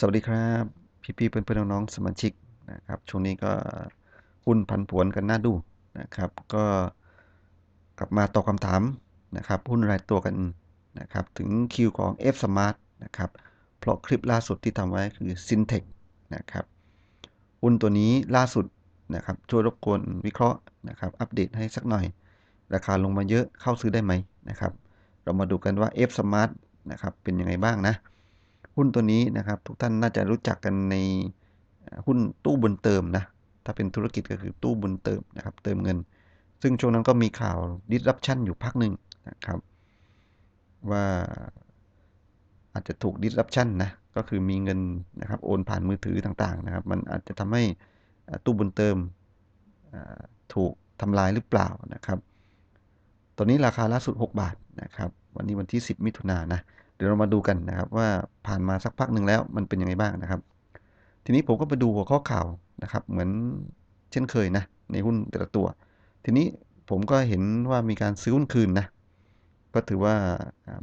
สวัสดีครับ พี่ๆเพื่อนๆน้องๆสมาชิกนะครับช่วงนี้ก็หุ้นผันผวนกันน่าดูนะครับ ก็กลับมาตอบคำถามนะครับหุ้นรายตัวกันนะครับถึงคิวของ F Smart นะครับเพราะคลิปล่าสุดที่ทำไว้คือ Syntech นะครับหุ้นตัวนี้ล่าสุดนะครับช่วยรบกวนวิเคราะห์นะครับอัปเดตให้สักหน่อย ราคาลงมาเยอะเข้าซื้อได้ไหมนะครับ เรามาดูกันว่า F Smart นะครับเป็นยังไงบ้างนะ หุ้นตัวนี้นะครับ ทุกท่านน่าจะรู้จักกันในหุ้นตู้บุญเติมนะ ถ้าเป็นธุรกิจก็คือตู้บุญเติมนะครับ เติมเงิน ซึ่งช่วงนั้นก็มีข่าว disruption อยู่พักหนึ่งนะครับ ว่าอาจจะถูก disruption นะก็คือมีเงินนะครับโอนผ่านมือถือต่างๆนะครับ มันอาจจะทำให้ตู้บุญเติมถูกทำลายหรือเปล่านะครับ ตอนนี้ราคาล่าสุด 6 บาทนะครับ วันนี้วันที่ 10 มิถุนายนนะ เดี๋ยวเรามาดูกันนะครับว่าผ่านมาสักพักหนึ่งแล้วมันเป็นยังไงบ้างนะครับ ทีนี้ผมก็ไปดูหัวข้อข่าวนะครับ เหมือนเช่นเคยนะในหุ้นแต่ละตัว ทีนี้ผมก็เห็นว่ามีการซื้อหุ้นคืนนะก็ถือว่า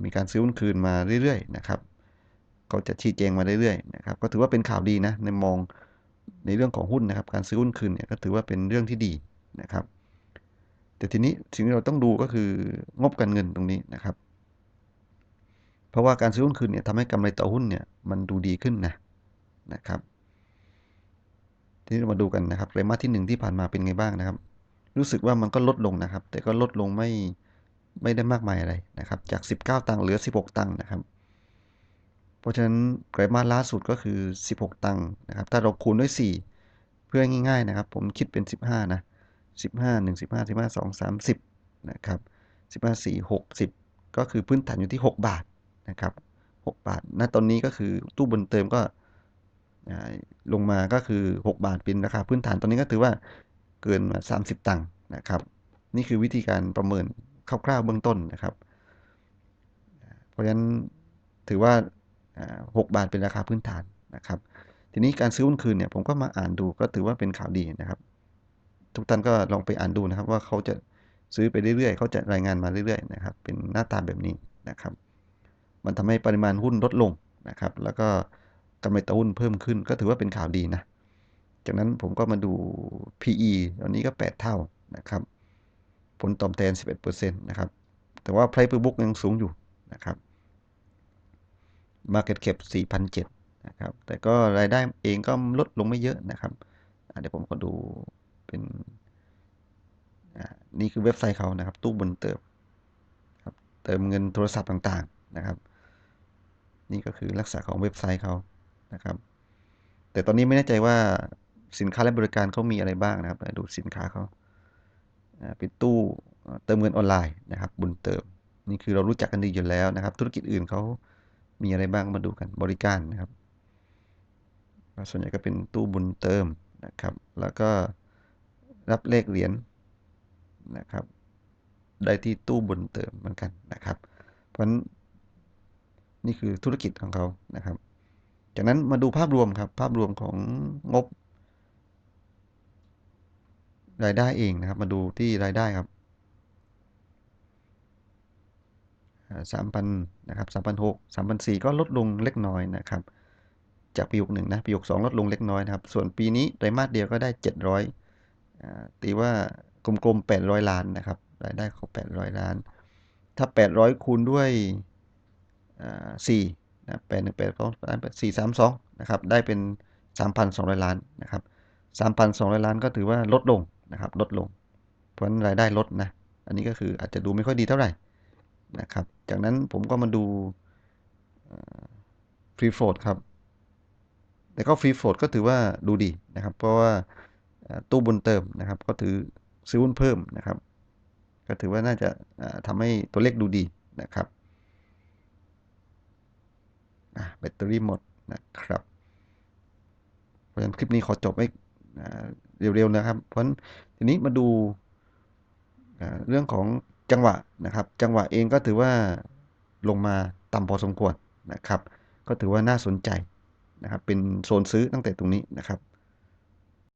มีการซื้อหุ้นคืนมาเรื่อยๆนะครับเขาจะชี้แจงมาเรื่อยๆนะครับก็ถือว่าเป็นข่าวดีนะในมองในเรื่องของหุ้นนะครับ การซื้อหุ้นคืนเนี่ยก็ถือว่าเป็นเรื่องที่ดีนะครับ แต่ทีนี้สิ่งที่เราต้องดูก็คืองบการเงินตรงนี้นะครับ เพราะว่าการซื้อหุ้นคืนเนี่ยทำให้กำไรต่อหุ้นเนี่ยมันดูดีขึ้นนะนะครับ ทีนี้เรามาดูกันนะครับไตรมาสที่ 1 ที่ผ่านมาเป็นไงบ้างนะครับ รู้สึกว่ามันก็ลดลงนะครับ แต่ก็ลดลงไม่ไม่ได้มากมายอะไรนะครับ จาก 19 ตังค์เหลือ 16 ตังค์นะครับ เพราะฉะนั้นไตรมาสล่าสุดก็คือ 16 ตังค์นะครับ ถ้าเราคูณด้วย 4 เพื่อง่าย ๆนะครับ ผมคิดเป็น 15 นะ 15 1 15 15 2 30 นะครับ 15 4 60 ก็คือพื้นฐานอยู่ที่ 6 บาท นะครับ6บาท ณ ตอนนี้ก็คือตู้บนเติมก็ลงมาก็คือ 6 บาทเป็นราคาพื้นฐานตอนนี้ก็ถือว่าเกินมา30 ตังค์นะครับ นี่คือวิธีการประเมินคร่าวๆเบื้องต้นนะครับ เพราะฉะนั้นถือว่า 6 บาทเป็นราคาพื้นฐานนะครับ ทีนี้การซื้อหุ้นคืนเนี่ยผมก็มาอ่านดูก็ถือว่าเป็นข่าวดีนะครับ ทุกท่านก็ลองไปอ่านดูนะครับว่าเขาจะซื้อไปเรื่อยๆเขาจะรายงานมาเรื่อยๆนะครับ เป็นหน้าตาแบบนี้นะครับ มันทำให้ปริมาณหุ้นลดลงนะครับ แล้วก็กำไรต่อหุ้นเพิ่มขึ้นก็ถือว่าเป็นข่าวดีนะ จากนั้นผมก็มาดู PE ตอนนี้ก็ 8 เท่านะครับ ผลตอบแทน 11%นะครับ แต่ว่า Price per book ยังสูงอยู่นะครับ Market cap 4,007นะครับ แต่ก็รายได้เองก็ลดลงไม่เยอะนะครับเดี๋ยวผมก็ดูเป็นนี่คือเว็บไซต์เขานะครับ ตู้บนเติมครับเติมเงินโทรศัพท์ต่างๆนะครับ นี่ก็คือลักษณะของเว็บไซต์เขานะครับ แต่ตอนนี้ไม่แน่ใจว่าสินค้าและบริการเขามีอะไรบ้างนะครับดูสินค้าเขาเป็นตู้เติมเงินออนไลน์นะครับ บุญเติม นี่คือเรารู้จักกันดีอยู่แล้วนะครับ ธุรกิจอื่นเขามีอะไรบ้างมาดูกันบริการนะครับ ส่วนใหญ่ก็เป็นตู้บุญเติมนะครับ แล้วก็รับเลขเหรียญนะครับ ได้ที่ตู้บุญเติมเหมือนกันนะครับ เพราะฉะนั้น นี่คือธุรกิจของเขานะครับ จากนั้นมาดูภาพรวมครับ ภาพรวมของงบ รายได้เองนะครับ มาดูที่รายได้ครับสามพันนะครับสามพันหกสามพันสี่ก็ลดลงเล็กน้อยนะครับ จากปีหกหนึ่งนะปีหกสองลดลงเล็กน้อยนะครับ ส่วนปีนี้ไตรมาสเดียวก็ได้เจ็ดร้อยตีว่ากลมๆแปดร้อยล้านนะครับ รายได้เขาแปดร้อยล้าน ถ้าแปดร้อยคูณด้วย สี่นะแปดหนึ่งแปดสองสี่สามสองนะครับ ได้เป็นสามพันสองร้อยล้านนะครับสามพันสองร้อยล้านก็ถือว่าลดลงนะครับ ลดลง เพราะฉะนั้นรายได้ลดนะ อันนี้ก็คืออาจจะดูไม่ค่อยดีเท่าไหร่นะครับ จากนั้นผมก็มาดูฟรีโฟลดครับ แต่ก็ฟรีโฟลดก็ถือว่าดูดีนะครับ เพราะว่าตู้บุญเติมนะครับ ก็ถือซื้อหุ้นเพิ่มนะครับ ก็ถือว่าน่าจะทำให้ตัวเลขดูดีนะครับ แบตเตอรี่หมดนะครับ เพราะฉะนั้นคลิปนี้ขอจบไว้เร็วๆนะครับ เพราะฉะนั้นทีนี้มาดูเรื่องของจังหวะนะครับ จังหวะเองก็ถือว่าลงมาต่ำพอสมควรนะครับ ก็ถือว่าน่าสนใจนะครับ เป็นโซนซื้อตั้งแต่ตรงนี้นะครับ